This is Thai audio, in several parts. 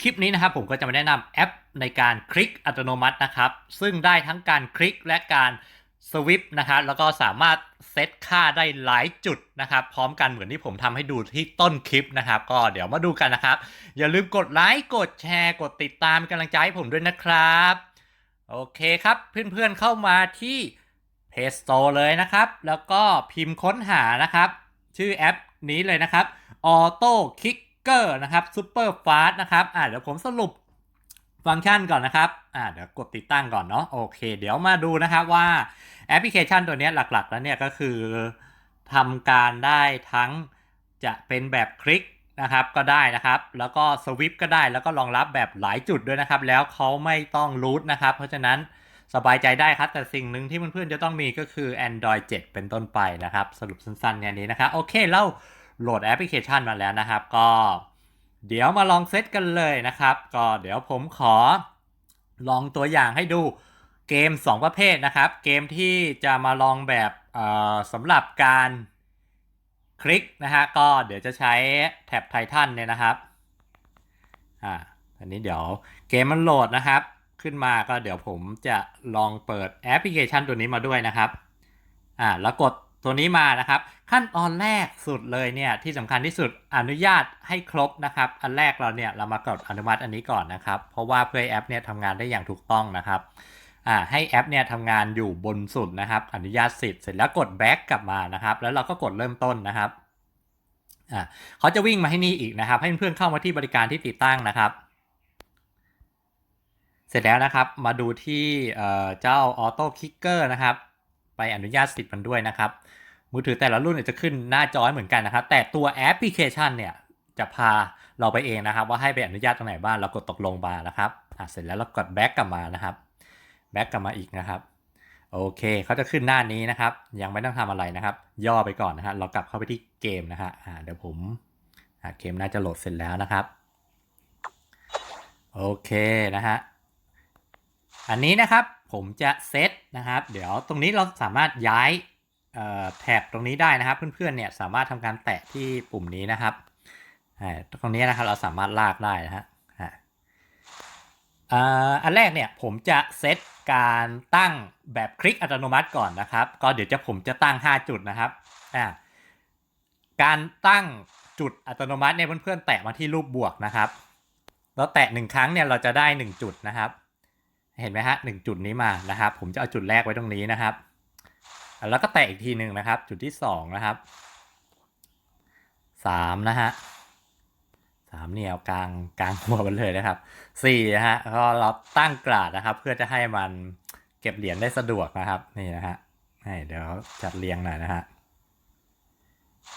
คลิปนี้นะครับผมก็จะมาแนะนำแอปในการคลิกอัตโนมัตินะครับ ซึ่งได้ทั้งการคลิกและการสวิปนะครับแล้วก็สามารถเซตค่าได้หลายจุดนะครับ พร้อมกันเหมือนที่ผมทำให้ดูที่ต้นคลิปนะครับ ก็เดี๋ยวมาดูกันนะครับ อย่าลืมกดไลค์กดแชร์กดติดตามกำลังใจให้ผมด้วยนะครับ โอเคครับเพื่อนๆเข้ามาที่ Play Store เลยนะครับ แล้วก็พิมพ์ค้นหานะครับ ชื่อแอปนี้เลยนะครับ Auto Kicker นะครับ Super Fast นะครับอ่าเดี๋ยวผมสรุปฟังก์ชันก่อนนะครับอ่าเดี๋ยวกดติดตั้งก่อนเนาะโอเค เดี๋ยวมาดูนะครับว่าแอปพลิเคชันตัวนี้หลักๆ แล้วเนี่ยก็คือทำการได้ทั้งจะเป็นแบบคลิกนะครับก็ได้นะครับ แล้วก็สวิปก็ได้แล้วก็รองรับแบบหลายจุดด้วยนะครับ แล้วเขาไม่ต้องรูทนะครับ เพราะฉะนั้นสบายใจได้ครับ แต่สิ่งหนึ่งที่เพื่อนๆจะต้องมีก็คือ Android 7 เป็นต้นไปนะครับ สรุปสั้นๆแค่นี้นะครับ โอเคเรา โหลดแอปพลิเคชันมาแล้วนะครับ ก็เดี๋ยวมาลองเซตกันเลยนะครับ ก็เดี๋ยวผมขอลองตัวอย่างให้ดูเกม 2 ประเภทนะครับ เกมที่จะมาลองแบบสำหรับการคลิกนะฮะก็เดี๋ยวจะใช้แท็บไททันเนี่ยนะครับอ่าอันนี้เดี๋ยวเกมมันโหลดนะครับ ขึ้นมาก็เดี๋ยวผมจะลองเปิดแอปพลิเคชันตัวนี้มาด้วยนะครับอ่าแล้วกด ตัวนี้มานะครับ ขั้นตอนแรกสุดเลยเนี่ยที่สำคัญที่สุดอนุญาตให้ครบนะครับ อันแรกเราเนี่ยเรามากดอนุมัติอันนี้ก่อนนะครับ เพราะว่าเพื่อให้แอปเนี่ยทำงานได้อย่างถูกต้องนะครับ่าให้แอปเนี่ยทำงานอยู่บนสุดนะครับ อนุญาตสิทธิ์เสร็จแล้วกด back กลับมานะครับ แล้วเราก็กดเริ่มต้นนะครับอ่าเขาจะวิ่งมาให้นี่อีกนะครับ ให้เพื่อนเข้ามาที่บริการที่ติดตั้งนะครับ เสร็จแล้วนะครับมาดูที่เจ้า Auto Kicker นะครับ ไปอนุญาตสิทธิ์มันด้วยนะครับ มือถือแต่ละรุ่นจะขึ้นหน้าจอเหมือนกันนะครับ แต่ตัวแอปพลิเคชันเนี่ยจะพาเราไปเองนะครับ ว่าให้ไปอนุญาตตรงไหนบ้างเรากดตกลงมานะครับอะเสร็จแล้วเรากดแบ็กกลับมานะครับแบ็กกลับมาอีกนะครับโอเคเขาจะขึ้นหน้านี้นะครับ ยังไม่ต้องทำอะไรนะครับ ย่อไปก่อนนะฮะเรากลับเข้าไปที่เกมนะฮะอ่าเดี๋ยวผมอ่าเกมน่าจะโหลดเสร็จแล้วนะครับโอเคนะฮะอันนี้นะครับผมจะเซต นะครับ เดี๋ยวตรงนี้เราสามารถย้ายแท็บตรงนี้ได้นะครับ เพื่อนๆเนี่ยสามารถทำการแตะที่ปุ่มนี้นะครับตรงนี้นะครับเราสามารถลากได้นะฮะอันแรกเนี่ยผมจะเซตการตั้งแบบคลิกอัตโนมัติก่อนนะครับ ก็เดี๋ยวจะผมจะตั้ง 5 จุดนะครับการตั้งจุดอัตโนมัติเนี่ยเพื่อนๆแตะมาที่รูปบวกนะครับ แล้วแตะหนึ่งครั้งเนี่ยเราจะได้ 1 จุดนะครับ เห็นไหมฮะหนึ่งจุดนี้มานะครับ ผมจะเอาจุดแรกไว้ตรงนี้นะครับ แล้วก็แตะอีกทีหนึ่งนะครับ จุดที่สองนะครับสามนะฮะสามเนี่ยเอากลางกลางหัวมันเลยนะครับสี่นะฮะก็เราตั้งกราดนะครับ เพื่อจะให้มันเก็บเหรียญได้สะดวกนะครับนี่นะฮะให้เดี๋ยวจัดเรียงหน่อยนะฮะ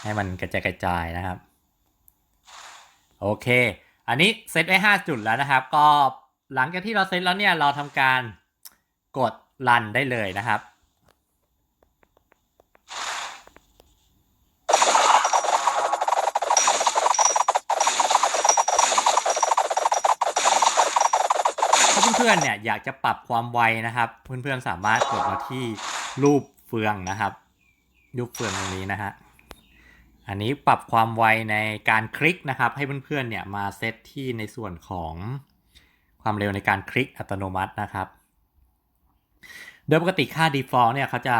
ให้มันกระจายกระจายนะครับ โอเค อันนี้เซตไว้ห้าจุดแล้วนะครับ ก็ หลังจากที่เราเซตแล้วเนี่ยเราทำการกดรันได้เลยนะครับ ถ้าเพื่อนๆเนี่ยอยากจะปรับความไวนะครับ เพื่อนๆสามารถกดมาที่รูปเฟืองนะครับรูปเฟืองตรงนี้นะฮะอันนี้ปรับความไวในการคลิกนะครับ ให้เพื่อนๆเนี่ยมาเซตที่ในส่วนของ ความเร็วในการคลิกอัตโนมัตินะครับ โดยปกติค่า default เนี่ยเขาจะ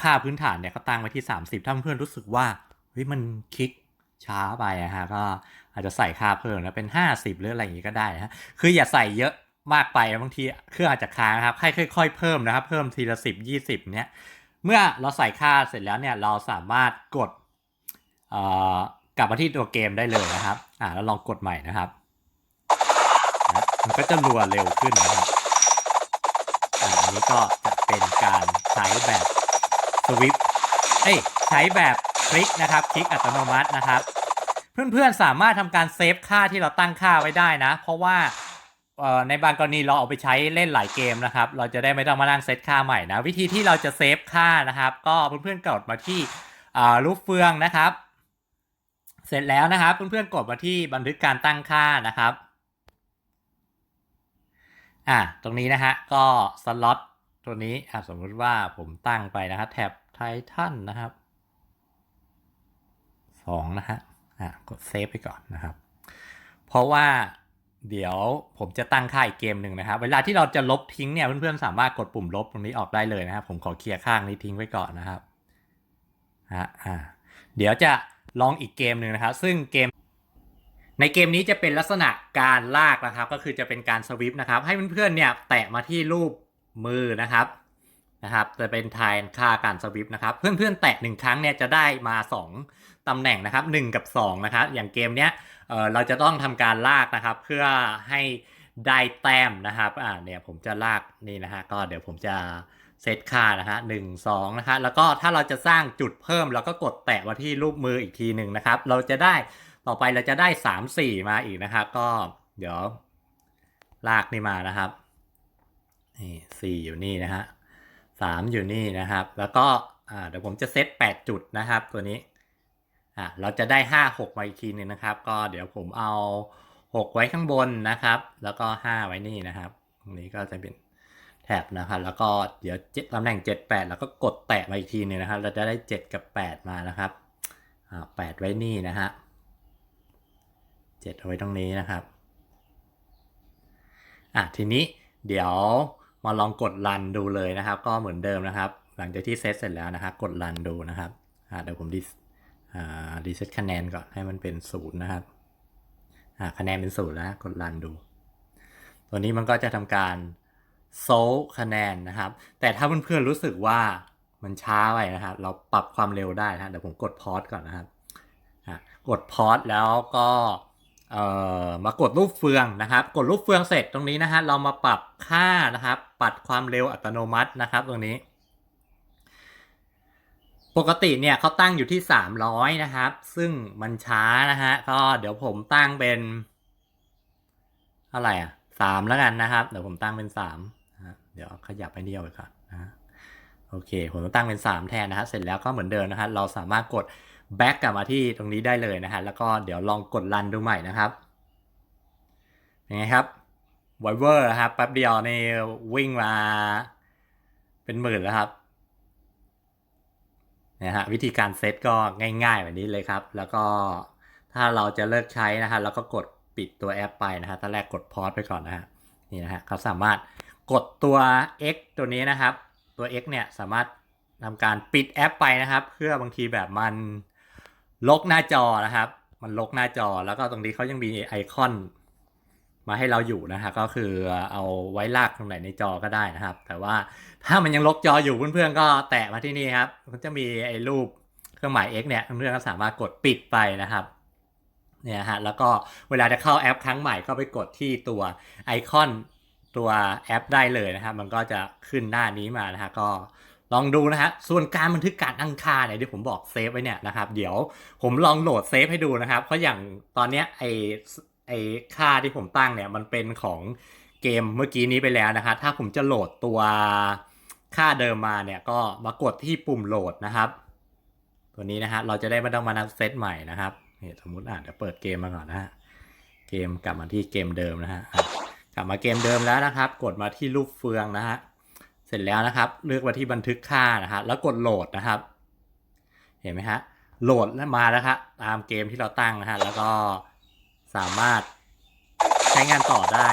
ค่าพื้นฐานเนี่ยเขาตั้งไว้ที่ 30 ถ้าเพื่อนรู้สึกว่าเฮ้ยมันคลิกช้าไปอะฮะก็อาจจะใส่ค่าเพิ่มแล้วเป็น 50 หรืออะไรอย่างงี้ก็ได้นะฮะคืออย่าใส่เยอะมากไปบางทีเครื่องอาจจะค้างครับให้ค่อยๆเพิ่มนะครับ เพิ่มทีละ 10 20 เนี่ยเมื่อเราใส่ค่าเสร็จแล้วเนี่ยเราสามารถกดกลับมาที่ตัวเกมได้เลยนะครับอ่าแล้วลองกดใหม่นะครับ มันก็จะรัวเร็วขึ้นนะครับอันนี้ก็จะเป็นการใช้แบบสวิปเอ้ยใช้แบบคลิกนะครับคลิกอัตโนมัตินะครับ เพื่อนๆสามารถทำการเซฟค่าที่เราตั้งค่าไว้ได้นะ เพราะว่าในบางกรณีเราเอาไปใช้เล่นหลายเกมนะครับ เราจะได้ไม่ต้องมานั่งเซตค่าใหม่นะ วิธีที่เราจะเซฟค่านะครับ ก็เพื่อนๆกดมาที่รูปเฟืองนะครับ เสร็จแล้วนะครับเพื่อนๆกดมาที่บันทึกการตั้งค่านะครับ อะตรงนี้นะฮะ ก็สล็อตตัวนี้อะสมมติว่าผมตั้งไปนะครับแท็บไททันนะครับสองนะฮะอะกดเซฟไปก่อนนะครับ เพราะว่าเดี๋ยวผมจะตั้งค่าอีกเกมหนึ่งนะครับ เวลาที่เราจะลบทิ้งเนี่ยเพื่อนๆสามารถกดปุ่มลบตรงนี้ออกได้เลยนะครับ ผมขอเคลียร์ข้างนี้ทิ้งไว้ก่อนนะครับฮะอ่าเดี๋ยวจะลองอีกเกมหนึ่งนะครับ ซึ่งเกม ในเกมนี้จะเป็นลักษณะการลากนะครับ ก็คือจะเป็นการสวิปนะครับ ให้เพื่อนๆเนี่ยแตะมาที่รูปมือนะครับนะครับ จะเป็นทายค่าการสวิปนะครับ เพื่อนๆแตะหนึ่งครั้งเนี่ยจะได้มา 2ตำแหน่งนะครับ 1 กับ 2 นะครับ อย่างเกมเนี้ยเออเราจะต้องทำการลากนะครับ เพื่อให้ได้แต้มนะครับอ่าเนี่ยผมจะลากนี่นะฮะก็เดี๋ยวผมจะเซตค่านะฮะหนึ่งสองนะฮะแล้วก็ถ้าเราจะสร้างจุดเพิ่มเราก็กดแตะมาที่รูปมืออีกทีหนึ่งนะครับ เราจะได้ ต่อไปเราจะได้สามสี่มาอีกนะครับ ก็เดี๋ยวลากนี่มานะครับนี่สี่อยู่นี่นะฮะสามอยู่นี่นะครับ แล้วก็อ่าเดี๋ยวผมจะเซตแปดจุดนะครับ ตัวนี้อ่าเราจะได้ห้าหกมาอีกทีนึ่งนะครับ ก็เดี๋ยวผมเอาหกไว้ข้างบนนะครับ แล้วก็ห้าไว้นี่นะครับตรงนี้ก็จะเป็นแท็บนะครับแล้วก็เดี๋ยวเจ็ดตำแหน่งเจ็ดแปดแล้วก็กดแตะมาอีกทีนึงนะครับ เราจะได้เจ็ดกับแปดมานะครับอ่าแปดไว้นี่นะฮะ ดเอาไว้ตรงนี้นะครับ อะทีนี้เดี๋ยวมาลองกดรันดูเลยนะครับ ก็เหมือนเดิมนะครับ หลังจากที่เซตเสร็จแล้วนะครับ กดรันดูนะครับอะเดี๋ยวผมดิอ่าดีเซตคะแนนก่อนให้มันเป็นศูนย์นะครับอะคะแนนเป็นศูนย์แล้วกดรันดู ตัวนี้มันก็จะทำการโซลคะแนนนะครับ แต่ถ้าเพื่อนๆรู้สึกว่ามันช้าไปนะครับ เราปรับความเร็วได้นะเดี๋ยวผมกดพอสก่อนนะครับอะกดพอสแล้วก็ เอ่อมากดรูปเฟืองนะครับ กดรูปเฟืองเสร็จตรงนี้นะฮะเรามาปรับค่านะครับ ปัดความเร็วอัตโนมัตินะครับ ตรงนี้ ปกติเนี่ยเขาตั้งอยู่ที่ 300 นะครับ ซึ่งมันช้านะฮะก็เดี๋ยวผมตั้งเป็นเท่าไหร่อะสามแล้วกันนะครับ เดี๋ยวผมตั้งเป็นสามเดี๋ยวขยับไปเดียวไปก่อนนะโอเค ผมตั้งเป็น 3 แทนนะฮะเสร็จแล้วก็เหมือนเดิมนะฮะเราสามารถกด แบ็กกลับมาที่ตรงนี้ได้เลยนะฮะ แล้วก็เดี๋ยวลองกดรันดูใหม่นะครับเป็นไงครับไวเวอร์ครับแป๊บเดียวนี่วิ่งมาเป็นหมื่นแล้วครับนะฮะวิธีการเซตก็ง่ายๆแบบนี้เลยครับ แล้วก็ถ้าเราจะเลิกใช้นะฮะเราก็กดปิดตัวแอปไปนะฮะตอนแรกกดพอสไปก่อนนะฮะนี่นะฮะเขาสามารถกดตัว X ตัวนี้นะครับ ตัว X เนี่ยสามารถทำการปิดแอปไปนะครับ เพื่อบางทีแบบมัน ลกหน้าจอนะครับ มันลกหน้าจอแล้วก็ตรงนี้เขายังมีไอคอน มาให้เราอยู่นะฮะก็คือเอาไว้ลากตรงไหนในจอก็ได้นะครับ แต่ว่าถ้ามันยังลกจออยู่เพื่อนๆก็แตะมาที่นี่ครับมันจะมีไอ้รูปเครื่องหมาย X เนี่ยเพื่อนๆก็สามารถกดปิดไปนะครับเนี่ยฮะแล้วก็เวลาจะเข้าแอปครั้งใหม่ก็ไปกดที่ตัวไอคอนตัวแอปได้เลยนะครับ มันก็จะขึ้นหน้านี้มานะฮะก็ ลองดูนะฮะ ส่วนการบันทึกการตั้งค่าเนี่ยที่ผมบอกเซฟไว้เนี่ยนะครับ เดี๋ยวผมลองโหลดเซฟให้ดูนะครับ เพราะอย่างตอนเนี้ยไอไอค่าที่ผมตั้งเนี่ยมันเป็นของเกมเมื่อกี้นี้ไปแล้วนะครับ ถ้าผมจะโหลดตัวค่าเดิมมาเนี่ยก็มากดที่ปุ่มโหลดนะครับ ตัวนี้นะฮะเราจะได้ไม่ต้องมานับเซตใหม่นะครับนี่สมมติอะเดี๋ยวเปิดเกมมาก่อนนะฮะ เกมกลับมาที่เกมเดิมนะฮะ กลับมาเกมเดิมแล้วนะครับ กดมาที่รูปเฟืองนะฮะ เสร็จแล้วนะครับ เลือกมาที่บันทึกค่านะฮะแล้วกดโหลดนะครับ เห็นไหมฮะโหลดแล้วมาแล้วครับตามเกมที่เราตั้งนะฮะแล้วก็สามารถใช้งานต่อได้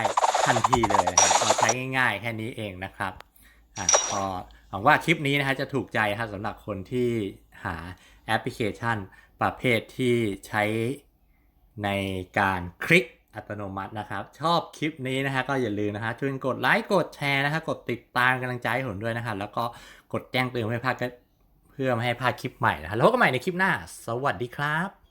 ทันทีเลยนะครับเราใช้ง่ายๆแค่นี้เองนะครับอะก็หวังว่าคลิปนี้นะฮะจะถูกใจครับสำหรับคนที่หาแอปพลิเคชันประเภทที่ใช้ในการคลิก อัตโนมัตินะครับ ชอบคลิปนี้นะฮะก็อย่าลืมนะฮะช่วยกดไลค์กดแชร์นะฮะกดติดตามกำลังใจให้ผมด้วยนะฮะแล้วก็กดแจ้งเตือนไม่ให้พลาดเพื่อไม่ให้พลาดคลิปใหม่นะฮะแล้วพบกันใหม่ในคลิปหน้า สวัสดีครับ